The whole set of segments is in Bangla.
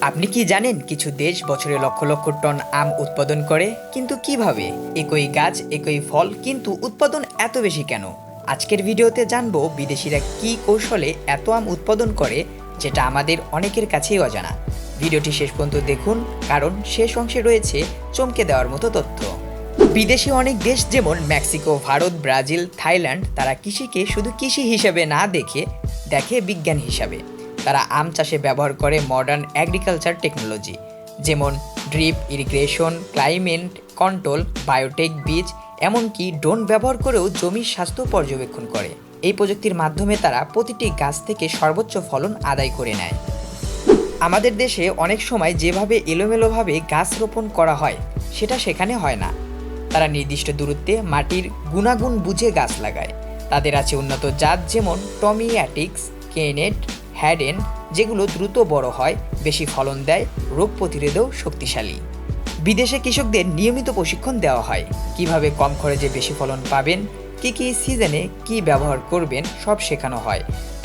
আপনি কি জানেন কিছু দেশ বছরে লক্ষ লক্ষ টন আম উৎপাদন করে? কিন্তু কীভাবে? একই গাছ, একই ফল, কিন্তু উৎপাদন এত বেশি কেন? আজকের ভিডিওতে জানব বিদেশিরা কি কৌশলে এত আম উৎপাদন করে, যেটা আমাদের অনেকের কাছেই অজানা। ভিডিওটি শেষ পর্যন্ত দেখুন, কারণ শেষ অংশে রয়েছে চমকে দেওয়ার মতো তথ্য। বিদেশি অনেক দেশ যেমন মেক্সিকো, ভারত, ব্রাজিল, থাইল্যান্ড, তারা কৃষিকে শুধু কৃষি হিসেবে না দেখে দেখে বিজ্ঞান হিসাবে। তারা আম চাষে ব্যবহার করে মডার্ন অ্যাগ্রিকালচার টেকনোলজি যেমন drip irrigation climate control biotech বীজ, এমনকি ড্রোন ব্যবহার করেও জমির স্বাস্থ্য পর্যবেক্ষণ করে। এই প্রযুক্তির মাধ্যমে তারা প্রতিটি গাছ থেকে সর্বোচ্চ ফলন আদায় করে নেয়। আমাদের দেশে অনেক সময় যেভাবে এলোমেলোভাবে গাছ রোপণ করা হয়, সেটা সেখানে হয় না। তারা নির্দিষ্ট দূরত্বে মাটির গুণাগুণ বুঝে গাছ লাগায়। তাদের আছে উন্নত জাত যেমন টমিয়াটিক্স কেনেট হ্যাডেন, যেগুলো দ্রুত বড় হয়, বেশি ফলন দেয়, রোগ প্রতিরোধেও শক্তিশালী। বিদেশে কৃষকদের নিয়মিত প্রশিক্ষণ দেওয়া হয়। কীভাবে কম খরচে বেশি ফলন পাবেন, কি কি সিজনে কি ব্যবহার করবেন, সব শেখানো হয়।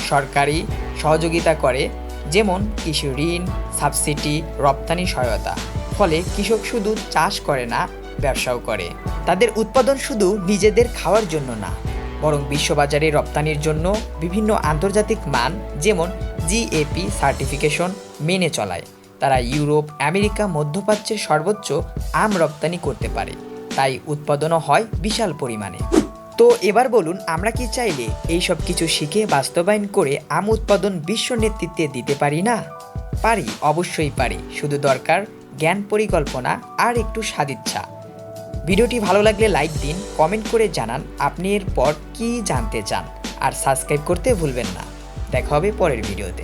সরকারি সহযোগিতা করে, যেমন কৃষি ঋণ, সাবসিডি, রপ্তানি সহায়তা। ফলে কৃষক শুধু চাষ করে না, ব্যবসাও করে। তাদের উৎপাদন শুধু নিজেদের খাওয়ার জন্য না। বরং বিশ্ববাজারে রপ্তানির জন্য বিভিন্ন আন্তর্জাতিক মান, যেমন জিএপি সার্টিফিকেশন মেনে চলায়। তারা ইউরোপ, আমেরিকা মধ্যপ্রাচ্যের সর্বোচ্চ আম রপ্তানি করতে পারে। তাই উৎপাদনও হয় বিশাল পরিমাণে। তো এবার বলুন, আমরা কি চাইলে এই সব কিছু শিখে বাস্তবায়ন করে আম উৎপাদন বিশ্ব নেতৃত্বে দিতে পারি না? পারি, অবশ্যই পারি। শুধু দরকার, জ্ঞান পরিকল্পনা আর একটু সাদিচ্ছা। ভিডিওটি ভালো লাগলে লাইক দিন, কমেন্ট করে জানান আপনি এরপর কী জানতে চান। আর সাবস্ক্রাইব করতে ভুলবেন না। দেখা হবে পরের ভিডিওতে।